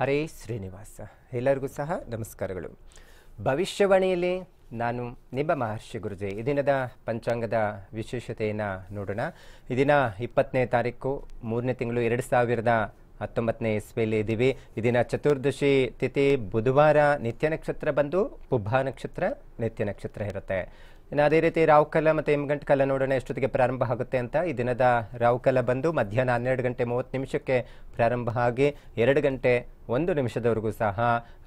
ಹರೇ ಶ್ರೀನಿವಾಸ. ಎಲ್ಲರಿಗೂ ಸಹ ನಮಸ್ಕಾರಗಳು. ಭವಿಷ್ಯವಾಣಿಯಲ್ಲಿ ನಾನು ನಿಮ್ಮ ಮಹರ್ಷಿ ಗುರುಜಿ. ಈ ದಿನದ ಪಂಚಾಂಗದ ವಿಶೇಷತೆಯನ್ನು ನೋಡೋಣ. ಈ ದಿನ ಇಪ್ಪತ್ತನೇ ತಾರೀಕು, ಮೂರನೇ ತಿಂಗಳು ಎರಡು ಸಾವಿರದ ಹತ್ತೊಂಬತ್ತನೇ ಇಸ್ವಿಯಲ್ಲಿ ಇದ್ದೀವಿ ದಿನ ಚತುರ್ದಶಿ ತಿಥಿ ಬುಧವಾರ ನಿತ್ಯ ನಕ್ಷತ್ರ ಬಂದು ಪುಬ್ಬ ನಕ್ಷತ್ರ ನಿತ್ಯ ನಕ್ಷತ್ರ ಇರುತ್ತೆ. ಇನ್ನು ಅದೇ ರೀತಿ ರಾಹುಕಾಲ ಮತ್ತು ಎಮ್ಗಂಟ್ ಕಾಲ ನೋಡೋಣ ಎಷ್ಟೊತ್ತಿಗೆ ಪ್ರಾರಂಭ ಆಗುತ್ತೆ ಅಂತ ಈ ದಿನದ ರಾಹುಕಾಲ ಬಂದು ಮಧ್ಯಾಹ್ನ ಹನ್ನೆರಡು ಗಂಟೆ ಮೂವತ್ತು ನಿಮಿಷಕ್ಕೆ ಪ್ರಾರಂಭ ಆಗಿ ಎರಡು ಗಂಟೆ ಒಂದು ನಿಮಿಷದವರೆಗೂ ಸಹ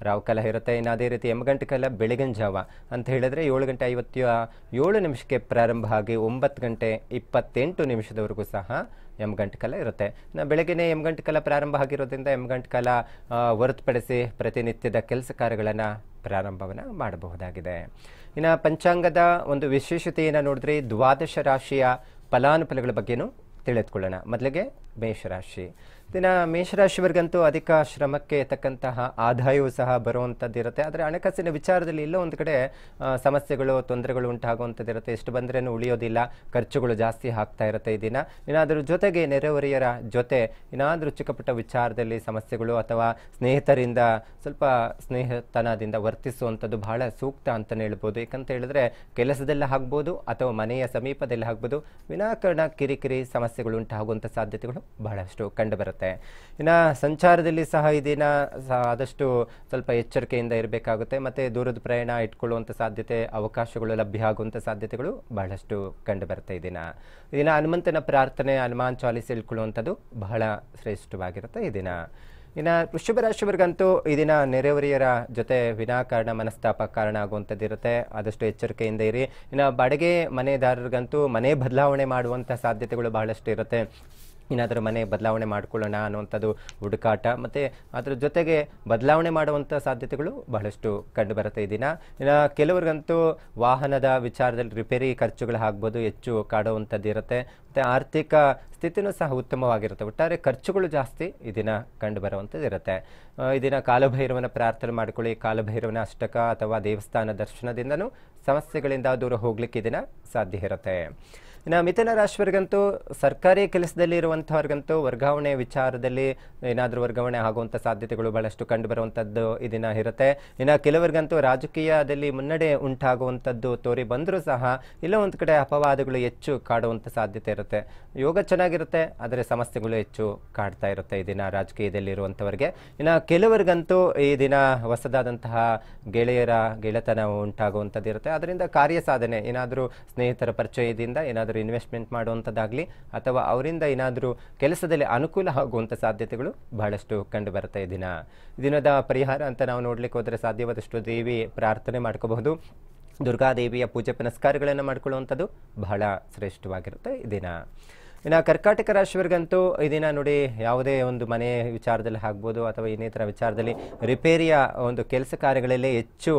ರಾವುಕಾಲ ಇರುತ್ತೆ. ಇನ್ನು ಅದೇ ರೀತಿ ಎಮ್ಗಂಟ್ ಕಾಲ ಬೆಳಗಿನ ಜಾವ ಅಂತ ಹೇಳಿದ್ರೆ ಏಳು ಗಂಟೆ ಐವತ್ತು ಏಳು ನಿಮಿಷಕ್ಕೆ ಪ್ರಾರಂಭ ಆಗಿ ಒಂಬತ್ತು ಗಂಟೆ ಇಪ್ಪತ್ತೆಂಟು ನಿಮಿಷದವರೆಗೂ ಸಹ ಎಮ್ಗಂಟ್ ಕಾಲ ಇರುತ್ತೆ. ಇನ್ನು ಎಂ ಎಮ್ಗಂಟ್ ಕಾಲ ಪ್ರಾರಂಭ ಆಗಿರೋದ್ರಿಂದ ಎಮ್ಗಂಟ್ ಕಾಲ ಆ, ಹೊರತುಪಡಿಸಿ ಪ್ರತಿನಿತ್ಯದ ಕೆಲಸ ಕಾರ್ಯಗಳನ್ನು ಪ್ರಾರಂಭವನ್ನು ಮಾಡಬಹುದಾಗಿದೆ. ಇನ್ನು ಪಂಚಾಂಗದ ಒಂದು ವಿಶೇಷತೆಯನ್ನು ನೋಡಿದ್ರೆ ದ್ವಾದಶ ರಾಶಿಯ ಫಲಾನುಫಲಗಳ ಬಗ್ಗೆಯೂ ತಿಳಿದುಕೊಳ್ಳೋಣ. ಮೊದಲಿಗೆ ಮೇಷರಾಶಿ ದಿನ ಮೇಷರಾಶಿಯವರಿಗಂತೂ ಅಧಿಕ ಶ್ರಮಕ್ಕೆ ತಕ್ಕಂತಹ ಆದಾಯವೂ ಸಹ ಬರುವಂಥದ್ದು ಇರುತ್ತೆ ಆದರೆ ಹಣಕಾಸಿನ ವಿಚಾರದಲ್ಲಿ ಇಲ್ಲೋ ಒಂದು ಕಡೆ ಸಮಸ್ಯೆಗಳು, ತೊಂದರೆಗಳು ಉಂಟಾಗುವಂಥದ್ದು ಇರುತ್ತೆ ಎಷ್ಟು ಬಂದ್ರೇನು ಉಳಿಯೋದಿಲ್ಲ, ಖರ್ಚುಗಳು ಜಾಸ್ತಿ ಆಗ್ತಾ ಇರುತ್ತೆ ಈ ದಿನ. ಏನಾದರೂ ಜೊತೆಗೆ ನೆರೆಹೊರೆಯರ ಜೊತೆ ಏನಾದರೂ ಚಿಕ್ಕಪುಟ್ಟ ವಿಚಾರದಲ್ಲಿ ಸಮಸ್ಯೆಗಳು ಅಥವಾ ಸ್ನೇಹಿತರಿಂದ ಸ್ವಲ್ಪ ಸ್ನೇಹತನದಿಂದ ವರ್ತಿಸುವಂಥದ್ದು ಬಹಳ ಸೂಕ್ತ ಅಂತಲೇ ಹೇಳ್ಬೋದು. ಯಾಕಂತ ಹೇಳಿದ್ರೆ ಕೆಲಸದಲ್ಲಿ ಆಗ್ಬೋದು ಅಥವಾ ಮನೆಯ ಸಮೀಪದಲ್ಲಿ ಆಗ್ಬೋದು. ವಿನಾಕಾರಣ ಕಿರಿಕಿರಿ ಸಮಸ್ಯೆಗಳು ಉಂಟಾಗುವಂಥ ಸಾಧ್ಯತೆಗಳು ಬಹಳಷ್ಟು ಕಂಡುಬರುತ್ತೆ. ಇನ್ನು ಸಂಚಾರದಲ್ಲಿ ಸಹ ಸಹ ಆದಷ್ಟು ಸ್ವಲ್ಪ ಎಚ್ಚರಿಕೆಯಿಂದ ಇರಬೇಕಾಗುತ್ತೆ. ಮತ್ತು ದೂರದ ಪ್ರಯಾಣ ಇಟ್ಕೊಳ್ಳುವಂಥ ಸಾಧ್ಯತೆ, ಅವಕಾಶಗಳು ಲಭ್ಯ ಆಗುವಂಥ ಸಾಧ್ಯತೆಗಳು ಬಹಳಷ್ಟು ಕಂಡುಬರುತ್ತೆ ಈ ದಿನ. ಈ ಹನುಮಂತನ ಪ್ರಾರ್ಥನೆ, ಹನುಮಾನ್ ಚಾಲಿಸಿ ಇಳ್ಕೊಳ್ಳುವಂಥದ್ದು ಬಹಳ ಶ್ರೇಷ್ಠವಾಗಿರುತ್ತೆ ಈ ದಿನ. ಇನ್ನು ವೃಷಭ ರಾಶಿಯವರಿಗಂತೂ ಈ ದಿನ ನೆರೆಹೊರೆಯರ ಜೊತೆ ವಿನಾಕಾರಣ ಮನಸ್ತಾಪ ಕಾರಣ ಆಗುವಂಥದ್ದು ಇರುತ್ತೆ. ಆದಷ್ಟು ಎಚ್ಚರಿಕೆಯಿಂದ ಇರಿ. ಇನ್ನು ಬಾಡಿಗೆ ಮನೆದಾರರಿಗಂತೂ ಮನೆ ಬದಲಾವಣೆ ಮಾಡುವಂಥ ಸಾಧ್ಯತೆಗಳು ಬಹಳಷ್ಟು ಇರುತ್ತೆ. ಏನಾದರೂ ಮನೆ ಬದಲಾವಣೆ ಮಾಡ್ಕೊಳ್ಳೋಣ ಅನ್ನುವಂಥದ್ದು ಹುಡುಕಾಟ. ಮತ್ತು ಅದರ ಜೊತೆಗೆ ಬದಲಾವಣೆ ಮಾಡುವಂಥ ಸಾಧ್ಯತೆಗಳು ಬಹಳಷ್ಟು ಕಂಡುಬರುತ್ತೆ ಈ ದಿನ. ಇನ್ನು ಕೆಲವ್ರಿಗಂತೂ ವಾಹನದ ವಿಚಾರದಲ್ಲಿ ರಿಪೇರಿ ಖರ್ಚುಗಳು ಆಗ್ಬೋದು, ಹೆಚ್ಚು ಕಾಡುವಂಥದ್ದು ಇರುತ್ತೆ. ಮತ್ತು ಆರ್ಥಿಕ ಸ್ಥಿತಿನೂ ಸಹ ಉತ್ತಮವಾಗಿರುತ್ತೆ. ಒಟ್ಟಾರೆ ಖರ್ಚುಗಳು ಜಾಸ್ತಿ ಈ ದಿನ ಕಂಡು ಬರುವಂಥದ್ದು ಇರುತ್ತೆ ಈ ದಿನ ಕಾಲಭೈರವನ ಪ್ರಾರ್ಥನೆ ಮಾಡ್ಕೊಳ್ಳಿ. ಕಾಲಭೈರವನ ಅಷ್ಟಕ ಅಥವಾ ದೇವಸ್ಥಾನ ದರ್ಶನದಿಂದನೂ ಸಮಸ್ಯೆಗಳಿಂದ ದೂರ ಹೋಗ್ಲಿಕ್ಕೆ ದಿನ ಸಾಧ್ಯ ಇರುತ್ತೆ. ಇನ್ನು ಮಿಥುನ ರಾಶಿಯವರಿಗಂತೂ ಸರ್ಕಾರಿ ಕೆಲಸದಲ್ಲಿ ಇರುವಂಥವ್ರಿಗಂತೂ ವರ್ಗಾವಣೆ ವಿಚಾರದಲ್ಲಿ ಏನಾದರೂ ವರ್ಗಾವಣೆ ಆಗುವಂಥ ಸಾಧ್ಯತೆಗಳು ಬಹಳಷ್ಟು ಕಂಡು ಈ ಇರುತ್ತೆ. ಇನ್ನು ಕೆಲವರಿಗಂತೂ ರಾಜಕೀಯದಲ್ಲಿ ಮುನ್ನಡೆ ಉಂಟಾಗುವಂಥದ್ದು ತೋರಿ ಬಂದರೂ ಸಹ ಇಲ್ಲ ಒಂದು ಕಡೆ ಅಪವಾದಗಳು ಹೆಚ್ಚು ಕಾಡುವಂಥ ಸಾಧ್ಯತೆ ಇರುತ್ತೆ. ಯೋಗ ಚೆನ್ನಾಗಿರುತ್ತೆ, ಆದರೆ ಸಮಸ್ಯೆಗಳು ಹೆಚ್ಚು ಕಾಡ್ತಾ ಇರುತ್ತೆ ಈ ದಿನ ರಾಜಕೀಯದಲ್ಲಿ ಇರುವಂಥವ್ರಿಗೆ ಇನ್ನು ಕೆಲವರಿಗಂತೂ ಈ ದಿನ ಹೊಸದಾದಂತಹ ಗೆಳೆಯರ ಗೆಳೆತನ ಉಂಟಾಗುವಂಥದ್ದು ಇರುತ್ತೆ ಅದರಿಂದ ಕಾರ್ಯ ಸಾಧನೆ ಏನಾದರೂ ಸ್ನೇಹಿತರ ಪರಿಚಯದಿಂದ ಏನಾದರೂ ಇನ್ವೆಸ್ಟ್ಮೆಂಟ್ ಮಾಡುವಂಥದ್ದಾಗಲಿ ಅಥವಾ ಅವರಿಂದ ಏನಾದರೂ ಕೆಲಸದಲ್ಲಿ ಅನುಕೂಲ ಆಗುವಂಥ ಸಾಧ್ಯತೆಗಳು ಬಹಳಷ್ಟು ಕಂಡು ಬರ್ತಾ ದಿನ. ದಿನದ ಪರಿಹಾರ ಅಂತ ನಾವು ನೋಡ್ಲಿಕ್ಕೆ ಹೋದರೆ ಸಾಧ್ಯವಾದಷ್ಟು ದೇವಿ ಪ್ರಾರ್ಥನೆ ಮಾಡ್ಕೋಬಹುದು. ದುರ್ಗಾದೇವಿಯ ಪೂಜೆ ಪುನಸ್ಕಾರಗಳನ್ನು ಮಾಡ್ಕೊಳ್ಳುವಂಥದ್ದು ಬಹಳ ಶ್ರೇಷ್ಠವಾಗಿರುತ್ತೆ ಈ ದಿನ. ಇನ್ನು ಕರ್ಕಾಟಕ ರಾಶಿಯವರಿಗಂತೂ ಇದನ್ನ ದಿನ ನೋಡಿ ಯಾವುದೇ ಒಂದು ಮನೆ ವಿಚಾರದಲ್ಲಿ ಆಗ್ಬೋದು ಅಥವಾ ಇನ್ನಿತರ ವಿಚಾರದಲ್ಲಿ ರಿಪೇರಿಯ ಒಂದು ಕೆಲಸ ಕಾರ್ಯಗಳಲ್ಲಿ ಹೆಚ್ಚು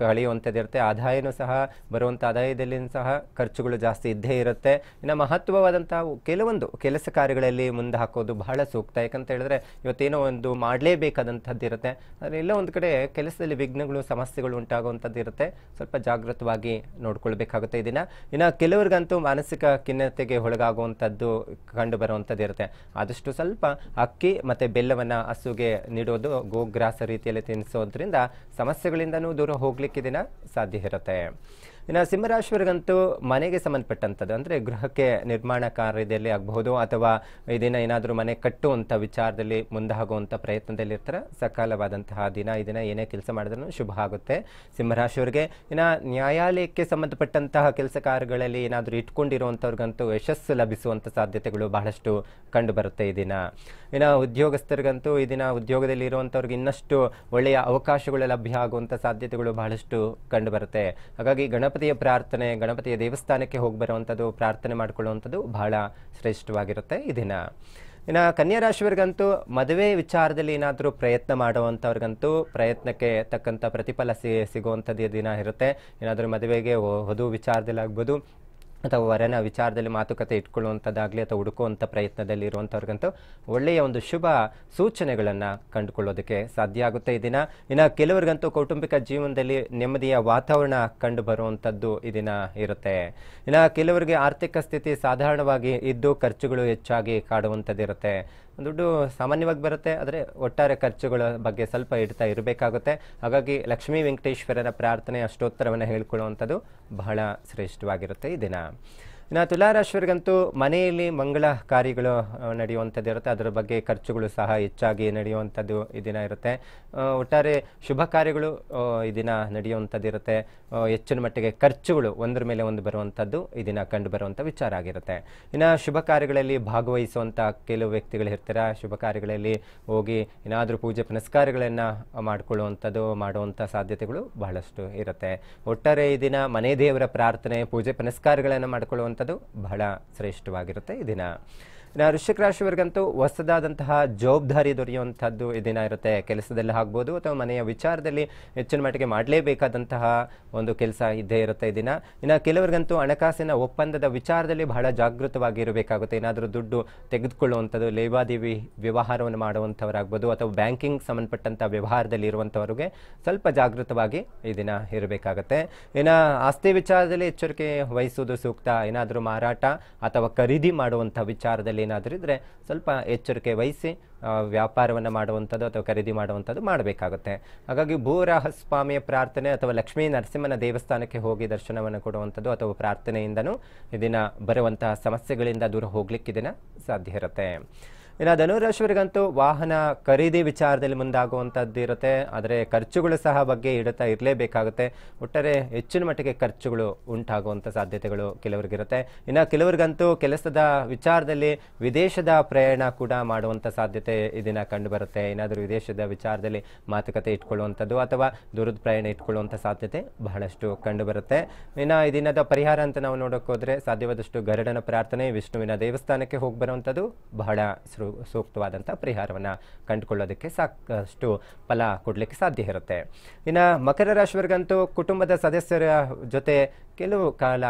ಕಳೆಯುವಂಥದ್ದಿರುತ್ತೆ. ಆದಾಯನೂ ಸಹ ಬರುವಂಥ ಆದಾಯದಲ್ಲಿ ಸಹ ಖರ್ಚುಗಳು ಜಾಸ್ತಿ ಇದ್ದೇ ಇರುತ್ತೆ. ಇನ್ನು ಮಹತ್ವವಾದಂಥ ಕೆಲವೊಂದು ಕೆಲಸ ಕಾರ್ಯಗಳಲ್ಲಿ ಮುಂದೆ ಹಾಕೋದು ಬಹಳ ಸೂಕ್ತ. ಯಾಕಂತ ಹೇಳಿದ್ರೆ ಇವತ್ತೇನೋ ಒಂದು ಮಾಡಲೇಬೇಕಾದಂಥದ್ದು ಇರುತ್ತೆ. ಆದರೆ ಎಲ್ಲ ಒಂದು ಕಡೆ ಕೆಲಸದಲ್ಲಿ ವಿಘ್ನಗಳು, ಸಮಸ್ಯೆಗಳು ಉಂಟಾಗುವಂಥದ್ದು ಇರುತ್ತೆ. ಸ್ವಲ್ಪ ಜಾಗೃತವಾಗಿ ನೋಡ್ಕೊಳ್ಬೇಕಾಗುತ್ತೆ ಇದನ್ನು ದಿನ. ಇನ್ನು ಕೆಲವರಿಗಂತೂ ಮಾನಸಿಕ ಖಿನ್ನತೆಗೆ ಒಳಗಾಗುವಂಥದ್ದು ಕಂಡು ಬರುವಂಥದ್ದು ಇರುತ್ತೆ. ಆದಷ್ಟು ಸ್ವಲ್ಪ ಅಕ್ಕಿ ಮತ್ತು ಬೆಲ್ಲವನ್ನು ಹಸುಗೆ ನೀಡೋದು, ಗೋಗ್ರಾಸ ರೀತಿಯಲ್ಲಿ ತಿನ್ನಿಸೋದ್ರಿಂದ ಸಮಸ್ಯೆಗಳಿಂದನೂ ದೂರ ಹೋಗ್ಲಿಕ್ಕೆ ದಿನ ಸಾಧ್ಯ ಇರುತ್ತೆ. ಇನ್ನು ಸಿಂಹರಾಶಿಯವರಿಗಂತೂ ಮನೆಗೆ ಸಂಬಂಧಪಟ್ಟಂಥದ್ದು, ಅಂದರೆ ಗೃಹಕ್ಕೆ ನಿರ್ಮಾಣ ಕಾರ್ಯದಲ್ಲಿ ಆಗಬಹುದು, ಅಥವಾ ಇದನ್ನ ದಿನ ಏನಾದರೂ ಮನೆ ಕಟ್ಟುವಂಥ ವಿಚಾರದಲ್ಲಿ ಮುಂದಾಗುವಂಥ ಪ್ರಯತ್ನದಲ್ಲಿ ಇರ್ತಾರೆ ಸಕಾಲವಾದಂತಹ ದಿನ, ಈ ದಿನ ಏನೇ ಕೆಲಸ ಮಾಡಿದ್ರೂ ಶುಭ ಆಗುತ್ತೆ. ಸಿಂಹರಾಶಿಯವರಿಗೆ ಇನ್ನು ನ್ಯಾಯಾಲಯಕ್ಕೆ ಸಂಬಂಧಪಟ್ಟಂತಹ ಕೆಲಸ ಕಾರ್ಯಗಳಲ್ಲಿ ಏನಾದರೂ ಇಟ್ಕೊಂಡಿರುವಂಥವ್ರಿಗಂತೂ ಯಶಸ್ಸು ಲಭಿಸುವಂಥ ಸಾಧ್ಯತೆಗಳು ಬಹಳಷ್ಟು ಕಂಡುಬರುತ್ತೆ ಈ ದಿನ. ಇನ್ನು ಉದ್ಯೋಗಸ್ಥರಿಗಂತೂ ಈ ದಿನ ಉದ್ಯೋಗದಲ್ಲಿ ಇರುವಂಥವ್ರಿಗೆ ಇನ್ನಷ್ಟು ಒಳ್ಳೆಯ ಅವಕಾಶಗಳು ಲಭ್ಯ ಆಗುವಂಥ ಸಾಧ್ಯತೆಗಳು ಬಹಳಷ್ಟು ಕಂಡುಬರುತ್ತೆ. ಹಾಗಾಗಿ ಹಾಗಾಗಿ ಗಣಪತಿಯ ಪ್ರಾರ್ಥನೆ, ಗಣಪತಿಯ ದೇವಸ್ಥಾನಕ್ಕೆ ಹೋಗಿ ಬರುವಂಥದ್ದು ಪ್ರಾರ್ಥನೆ ಮಾಡಿಕೊಳ್ಳುವಂಥದ್ದು ಬಹಳ ಶ್ರೇಷ್ಠವಾಗಿರುತ್ತೆ ಈ ದಿನ. ಇನ್ನು ಕನ್ಯಾ ರಾಶಿಯವರಿಗಂತೂ ಮದುವೆ ವಿಚಾರದಲ್ಲಿ ಏನಾದರೂ ಪ್ರಯತ್ನ ಮಾಡುವಂಥವ್ರಿಗಂತೂ ಪ್ರಯತ್ನಕ್ಕೆ ತಕ್ಕಂಥ ಪ್ರತಿಫಲ ಸಿ ಸಿಗುವಂಥದ್ದು ದಿನ ಇರುತ್ತೆ. ಏನಾದರೂ ಮದುವೆಗೆ ವಧು ವಿಚಾರದಲ್ಲಿ ಆಗ್ಬೋದು ಅಥವಾ ವರನ ವಿಚಾರದಲ್ಲಿ ಮಾತುಕತೆ ಇಟ್ಕೊಳ್ಳುವಂಥದ್ದಾಗಲಿ ಅಥವಾ ಹುಡುಕುವಂಥ ಪ್ರಯತ್ನದಲ್ಲಿ ಇರುವಂಥವ್ರಿಗಂತೂ ಒಳ್ಳೆಯ ಒಂದು ಶುಭ ಸೂಚನೆಗಳನ್ನು ಕಂಡುಕೊಳ್ಳೋದಕ್ಕೆ ಸಾಧ್ಯ ಆಗುತ್ತೆ ಈ ದಿನ. ಇನ್ನು ಕೆಲವರಿಗಂತೂ ಕೌಟುಂಬಿಕ ಜೀವನದಲ್ಲಿ ನೆಮ್ಮದಿಯ ವಾತಾವರಣ ಕಂಡು ಬರುವಂಥದ್ದು ಈ ದಿನ ಇರುತ್ತೆ. ಇನ್ನು ಕೆಲವರಿಗೆ ಆರ್ಥಿಕ ಸ್ಥಿತಿ ಸಾಧಾರಣವಾಗಿ ಇದ್ದು ಖರ್ಚುಗಳು ಹೆಚ್ಚಾಗಿ ಕಾಡುವಂಥದ್ದು ಇರುತ್ತೆ ದುಡ್ಡು ಸಾಮಾನ್ಯವಾಗಿ ಬರುತ್ತೆ, ಆದರೆ ಒಟ್ಟಾರೆ ಖರ್ಚುಗಳ ಬಗ್ಗೆ ಸ್ವಲ್ಪ ಇಡ್ತಾ ಇರಬೇಕಾಗುತ್ತೆ. ಹಾಗಾಗಿ ಲಕ್ಷ್ಮೀ ವೆಂಕಟೇಶ್ವರರ ಪ್ರಾರ್ಥನೆ ಅಷ್ಟೋತ್ತರವನ್ನು ಹೇಳ್ಕೊಳ್ಳುವಂಥದ್ದು ಬಹಳ ಶ್ರೇಷ್ಠವಾಗಿರುತ್ತೆ ಈ ದಿನ. ಇನ್ನು ತುಲಾರಾಶಿಯವರಿಗಂತೂ ಮನೆಯಲ್ಲಿ ಮಂಗಳ ಕಾರ್ಯಗಳು ನಡೆಯುವಂಥದ್ದು ಇರುತ್ತೆ. ಅದರ ಬಗ್ಗೆ ಖರ್ಚುಗಳು ಸಹ ಹೆಚ್ಚಾಗಿ ನಡೆಯುವಂಥದ್ದು ಈ ದಿನ ಇರುತ್ತೆ. ಒಟ್ಟಾರೆ ಶುಭ ಕಾರ್ಯಗಳು ಈ ದಿನ ನಡೆಯುವಂಥದ್ದು ಇರುತ್ತೆ. ಹೆಚ್ಚಿನ ಮಟ್ಟಿಗೆ ಖರ್ಚುಗಳು ಒಂದರ ಮೇಲೆ ಒಂದು ಬರುವಂಥದ್ದು ಈ ದಿನ ಕಂಡು ಬರುವಂಥ ವಿಚಾರ ಆಗಿರುತ್ತೆ. ಇನ್ನು ಶುಭ ಕಾರ್ಯಗಳಲ್ಲಿ ಭಾಗವಹಿಸುವಂಥ ಕೆಲವು ವ್ಯಕ್ತಿಗಳು ಇರ್ತಾರೆ? ಶುಭ ಕಾರ್ಯಗಳಲ್ಲಿ ಹೋಗಿ ಏನಾದರೂ ಪೂಜೆ ಪುನಸ್ಕಾರಗಳನ್ನು ಮಾಡಿಕೊಳ್ಳುವಂಥದ್ದು, ಮಾಡುವಂಥ ಸಾಧ್ಯತೆಗಳು ಬಹಳಷ್ಟು ಇರುತ್ತೆ. ಒಟ್ಟಾರೆ ಈ ದಿನ ಮನೆ ದೇವರ ಪ್ರಾರ್ಥನೆ, ಪೂಜೆ ಪುನಸ್ಕಾರಗಳನ್ನು ಮಾಡಿಕೊಳ್ಳುವಂಥದ್ದು ಬಹಳ ಶ್ರೇಷ್ಠವಾಗಿರುತ್ತೆ ಈ ದಿನ. ಇನ್ನು ವೃಶ್ಚಿಕ ರಾಶಿಯವರಿಗಂತೂ ಹೊಸದಾದಂತಹ ಜವಾಬ್ದಾರಿ ದೊರೆಯುವಂಥದ್ದು ಈ ದಿನ ಇರುತ್ತೆ. ಕೆಲಸದಲ್ಲಿ ಆಗ್ಬೋದು ಅಥವಾ ಮನೆಯ ವಿಚಾರದಲ್ಲಿ ಹೆಚ್ಚಿನ ಮಟ್ಟಿಗೆ ಮಾಡಲೇಬೇಕಾದಂತಹ ಒಂದು ಕೆಲಸ ಇದ್ದೇ ಇರುತ್ತೆ ಈ ದಿನ. ಇನ್ನು ಕೆಲವರಿಗಂತೂ ಹಣಕಾಸಿನ ಒಪ್ಪಂದದ ವಿಚಾರದಲ್ಲಿ ಬಹಳ ಜಾಗೃತವಾಗಿ ಇರಬೇಕಾಗುತ್ತೆ. ಏನಾದರೂ ದುಡ್ಡು ತೆಗೆದುಕೊಳ್ಳುವಂಥದ್ದು, ಲೇವಾದೇವಿ ವ್ಯವಹಾರವನ್ನು ಮಾಡುವಂಥವರಾಗ್ಬೋದು ಅಥವಾ ಬ್ಯಾಂಕಿಂಗ್ ಸಂಬಂಧಪಟ್ಟಂಥ ವ್ಯವಹಾರದಲ್ಲಿ ಇರುವಂಥವ್ರಿಗೆ ಸ್ವಲ್ಪ ಜಾಗೃತವಾಗಿ ಈ ದಿನ ಇರಬೇಕಾಗುತ್ತೆ. ಇನ್ನು ಆಸ್ತಿ ವಿಚಾರದಲ್ಲಿ ಎಚ್ಚರಿಕೆ ವಹಿಸುವುದು ಸೂಕ್ತ. ಏನಾದರೂ ಮಾರಾಟ ಅಥವಾ ಖರೀದಿ ಮಾಡುವಂಥ ವಿಚಾರದಲ್ಲಿ ಏನಾದರೂ ಇದ್ದರೆ ಸ್ವಲ್ಪ ಎಚ್ಚರಿಕೆ ವಹಿಸಿ ವ್ಯಾಪಾರವನ್ನು ಮಾಡುವಂಥದ್ದು ಅಥವಾ ಖರೀದಿ ಮಾಡುವಂಥದ್ದು ಮಾಡಬೇಕಾಗುತ್ತೆ. ಹಾಗಾಗಿ ಭೂರಾಹ ಸ್ವಾಮಿಯ ಪ್ರಾರ್ಥನೆ ಅಥವಾ ಲಕ್ಷ್ಮೀ ನರಸಿಂಹನ ದೇವಸ್ಥಾನಕ್ಕೆ ಹೋಗಿ ದರ್ಶನವನ್ನು ಕೊಡುವಂಥದ್ದು ಅಥವಾ ಪ್ರಾರ್ಥನೆಯಿಂದನೂ ಇದನ್ನು ಬರುವಂತಹ ಸಮಸ್ಯೆಗಳಿಂದ ದೂರ ಹೋಗ್ಲಿಕ್ಕೆ ಇದನ್ನು ಸಾಧ್ಯ ಇರುತ್ತೆ. ಇನ್ನು ಧನುರಾಶಿಯವರಿಗಂತೂ ವಾಹನ ಖರೀದಿ ವಿಚಾರದಲ್ಲಿ ಮುಂದಾಗುವಂಥದ್ದು ಇರುತ್ತೆ. ಆದರೆ ಖರ್ಚುಗಳು ಸಹ ಬಗ್ಗೆ ಇಡುತ್ತಾ ಇರಲೇಬೇಕಾಗುತ್ತೆ. ಒಟ್ಟಾರೆ ಹೆಚ್ಚಿನ ಮಟ್ಟಿಗೆ ಖರ್ಚುಗಳು ಉಂಟಾಗುವಂಥ ಸಾಧ್ಯತೆಗಳು ಕೆಲವರಿಗಿರುತ್ತೆ. ಇನ್ನು ಕೆಲವರಿಗಂತೂ ಕೆಲಸದ ವಿಚಾರದಲ್ಲಿ ವಿದೇಶದ ಪ್ರಯಾಣ ಕೂಡ ಮಾಡುವಂಥ ಸಾಧ್ಯತೆ ಇದನ್ನು ಕಂಡುಬರುತ್ತೆ. ಏನಾದರೂ ವಿದೇಶದ ವಿಚಾರದಲ್ಲಿ ಮಾತುಕತೆ ಇಟ್ಕೊಳ್ಳುವಂಥದ್ದು ಅಥವಾ ದೂರದ ಪ್ರಯಾಣ ಇಟ್ಕೊಳ್ಳುವಂಥ ಸಾಧ್ಯತೆ ಬಹಳಷ್ಟು ಕಂಡುಬರುತ್ತೆ. ಇನ್ನು ಇದನ್ನದ ಪರಿಹಾರ ಅಂತ ನಾವು ನೋಡೋಕ್ಕೋದ್ರೆ ಸಾಧ್ಯವಾದಷ್ಟು ಗರಡನ ಪ್ರಾರ್ಥನೆ, ವಿಷ್ಣುವಿನ ದೇವಸ್ಥಾನಕ್ಕೆ ಹೋಗಿ ಬರುವಂಥದ್ದು ಬಹಳ ಸೂಕ್ತವಾದಂಥ ಪರಿಹಾರವನ್ನು ಕಂಡುಕೊಳ್ಳೋದಕ್ಕೆ ಸಾಕಷ್ಟು ಫಲ ಕೊಡಲಿಕ್ಕೆ ಸಾಧ್ಯ ಇರುತ್ತೆ. ಇನ್ನು ಮಕರ ರಾಶಿಯವರಿಗಂತೂ ಕುಟುಂಬದ ಸದಸ್ಯರ ಜೊತೆ ಕೆಲವು ಕಾಲ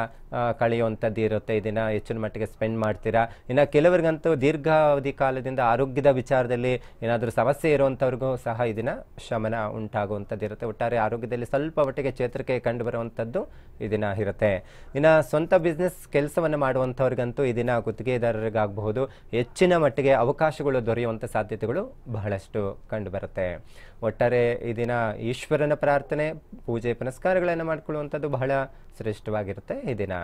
ಕಳೆಯುವಂಥದ್ದು ಇರುತ್ತೆ. ಇದನ್ನು ಹೆಚ್ಚಿನ ಮಟ್ಟಿಗೆ ಸ್ಪೆಂಡ್ ಮಾಡ್ತೀರಾ? ಇನ್ನು ಕೆಲವರಿಗಂತೂ ದೀರ್ಘಾವಧಿ ಕಾಲದಿಂದ ಆರೋಗ್ಯದ ವಿಚಾರದಲ್ಲಿ ಏನಾದರೂ ಸಮಸ್ಯೆ ಇರುವಂಥವ್ರಿಗೂ ಸಹ ಇದನ್ನು ಶಮನ ಉಂಟಾಗುವಂಥದ್ದು ಇರುತ್ತೆ. ಒಟ್ಟಾರೆ ಆರೋಗ್ಯದಲ್ಲಿ ಸ್ವಲ್ಪ ಮಟ್ಟಿಗೆ ಚೇತರಿಕೆ ಕಂಡು ಬರುವಂಥದ್ದು ಇದನ್ನ ಇರುತ್ತೆ. ಇನ್ನು ಸ್ವಂತ ಬಿಸ್ನೆಸ್ ಕೆಲಸವನ್ನು ಮಾಡುವಂಥವ್ರಿಗಂತೂ ಇದನ್ನ ಗುತ್ತಿಗೆದಾರರಿಗಾಗಬಹುದು. ಹೆಚ್ಚಿನ ಮಟ್ಟಿಗೆ ಅವಕಾಶಗಳು ದೊರೆಯುವಂಥ ಸಾಧ್ಯತೆಗಳು ಬಹಳಷ್ಟು ಕಂಡುಬರುತ್ತೆ. ಒಟ್ಟಾರೆ ಈ ದಿನ ಈಶ್ವರನ ಪ್ರಾರ್ಥನೆ, ಪೂಜೆ ಪುನಸ್ಕಾರಗಳನ್ನು ಮಾಡಿಕೊಳ್ಳುವಂಥದ್ದು ಬಹಳ ಶ್ರೇಷ್ಠವಾಗಿರುತ್ತೆ ಈ ದಿನ.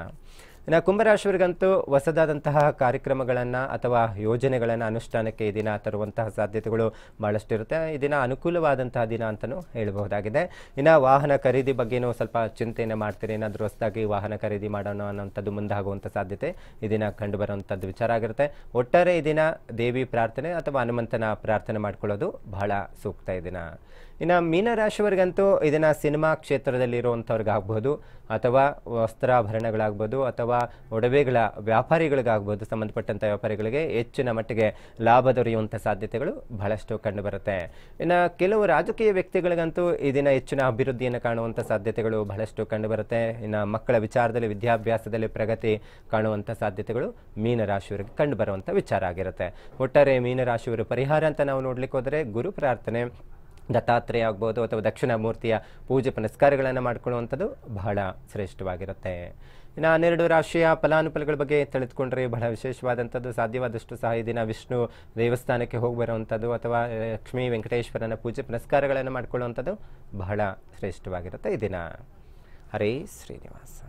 ಇನ್ನು ಕುಂಭರಾಶಿಯವರಿಗಂತೂ ಹೊಸದಾದಂತಹ ಕಾರ್ಯಕ್ರಮಗಳನ್ನು ಅಥವಾ ಯೋಜನೆಗಳನ್ನು ಅನುಷ್ಠಾನಕ್ಕೆ ಈ ದಿನ ತರುವಂತಹ ಸಾಧ್ಯತೆಗಳು ಭಾಳಷ್ಟು ಇರುತ್ತೆ ಈ ದಿನ ಅನುಕೂಲವಾದಂತಹ ದಿನ ಅಂತಲೂ ಹೇಳಬಹುದಾಗಿದೆ. ಇನ್ನು ವಾಹನ ಖರೀದಿ ಬಗ್ಗೆನೂ ಸ್ವಲ್ಪ ಚಿಂತೆಯನ್ನು ಮಾಡ್ತೀರಿ? ಏನಾದರೂ ಹೊಸದಾಗಿ ವಾಹನ ಖರೀದಿ ಮಾಡೋಣ ಅನ್ನೋಂಥದ್ದು ಮುಂದಾಗುವಂಥ ಸಾಧ್ಯತೆ ಈ ದಿನ ಕಂಡು ಬರುವಂಥದ್ದು ವಿಚಾರ ಆಗಿರುತ್ತೆ. ಒಟ್ಟಾರೆ ಈ ದಿನ ದೇವಿ ಪ್ರಾರ್ಥನೆ ಅಥವಾ ಹನುಮಂತನ ಪ್ರಾರ್ಥನೆ ಮಾಡ್ಕೊಳ್ಳೋದು ಬಹಳ ಸೂಕ್ತ ಈ ದಿನ. ಇನ್ನು ಮೀನರಾಶಿಯವರಿಗಂತೂ ಇದನ್ನು ಸಿನಿಮಾ ಕ್ಷೇತ್ರದಲ್ಲಿ ಇರುವಂಥವ್ರಿಗಾಗ್ಬೋದು ಅಥವಾ ವಸ್ತ್ರಾಭರಣಗಳಾಗ್ಬೋದು, ಅಥವಾ ಒಡವೆಗಳ ವ್ಯಾಪಾರಿಗಳಿಗಾಗ್ಬೋದು ಸಂಬಂಧಪಟ್ಟಂಥ ವ್ಯಾಪಾರಿಗಳಿಗೆ ಹೆಚ್ಚಿನ ಮಟ್ಟಿಗೆ ಲಾಭ ದೊರೆಯುವಂಥ ಸಾಧ್ಯತೆಗಳು ಬಹಳಷ್ಟು ಕಂಡುಬರುತ್ತೆ. ಇನ್ನು ಕೆಲವು ರಾಜಕೀಯ ವ್ಯಕ್ತಿಗಳಿಗಂತೂ ಇದನ್ನು ಹೆಚ್ಚಿನ ಅಭಿವೃದ್ಧಿಯನ್ನು ಕಾಣುವಂಥ ಸಾಧ್ಯತೆಗಳು ಬಹಳಷ್ಟು ಕಂಡುಬರುತ್ತೆ. ಇನ್ನು ಮಕ್ಕಳ ವಿಚಾರದಲ್ಲಿ, ವಿದ್ಯಾಭ್ಯಾಸದಲ್ಲಿ ಪ್ರಗತಿ ಕಾಣುವಂಥ ಸಾಧ್ಯತೆಗಳು ಮೀನರಾಶಿಯವರಿಗೆ ಕಂಡುಬರುವಂಥ ವಿಚಾರ ಆಗಿರುತ್ತೆ. ಒಟ್ಟಾರೆ ಮೀನರಾಶಿಯವರು ಪರಿಹಾರ ಅಂತ ನಾವು ನೋಡಲಿಕ್ಕೆ ಹೋದರೆ ಗುರು ಪ್ರಾರ್ಥನೆ ದತ್ತಾತ್ರೇಯ ಆಗ್ಬೋದು ಅಥವಾ ದಕ್ಷಿಣ ಮೂರ್ತಿಯ ಪೂಜೆ ಪುನಸ್ಕಾರಗಳನ್ನು ಮಾಡ್ಕೊಳ್ಳುವಂಥದ್ದು ಬಹಳ ಶ್ರೇಷ್ಠವಾಗಿರುತ್ತೆ. ಇನ್ನು ಹನ್ನೆರಡು ರಾಶಿಯ ಫಲಾನುಫಲಗಳ ಬಗ್ಗೆ ತಿಳಿದುಕೊಂಡ್ರೆ ಬಹಳ ವಿಶೇಷವಾದಂಥದ್ದು. ಸಾಧ್ಯವಾದಷ್ಟು ಸಹ ಈ ದಿನ ವಿಷ್ಣು ದೇವಸ್ಥಾನಕ್ಕೆ ಹೋಗಿ ಬರುವಂಥದ್ದು ಅಥವಾ ಲಕ್ಷ್ಮೀ ವೆಂಕಟೇಶ್ವರನ ಪೂಜೆ ಪುನಸ್ಕಾರಗಳನ್ನು ಮಾಡಿಕೊಳ್ಳುವಂಥದ್ದು ಬಹಳ ಶ್ರೇಷ್ಠವಾಗಿರುತ್ತೆ ಈ ದಿನ. ಹರೇ ಶ್ರೀನಿವಾಸ.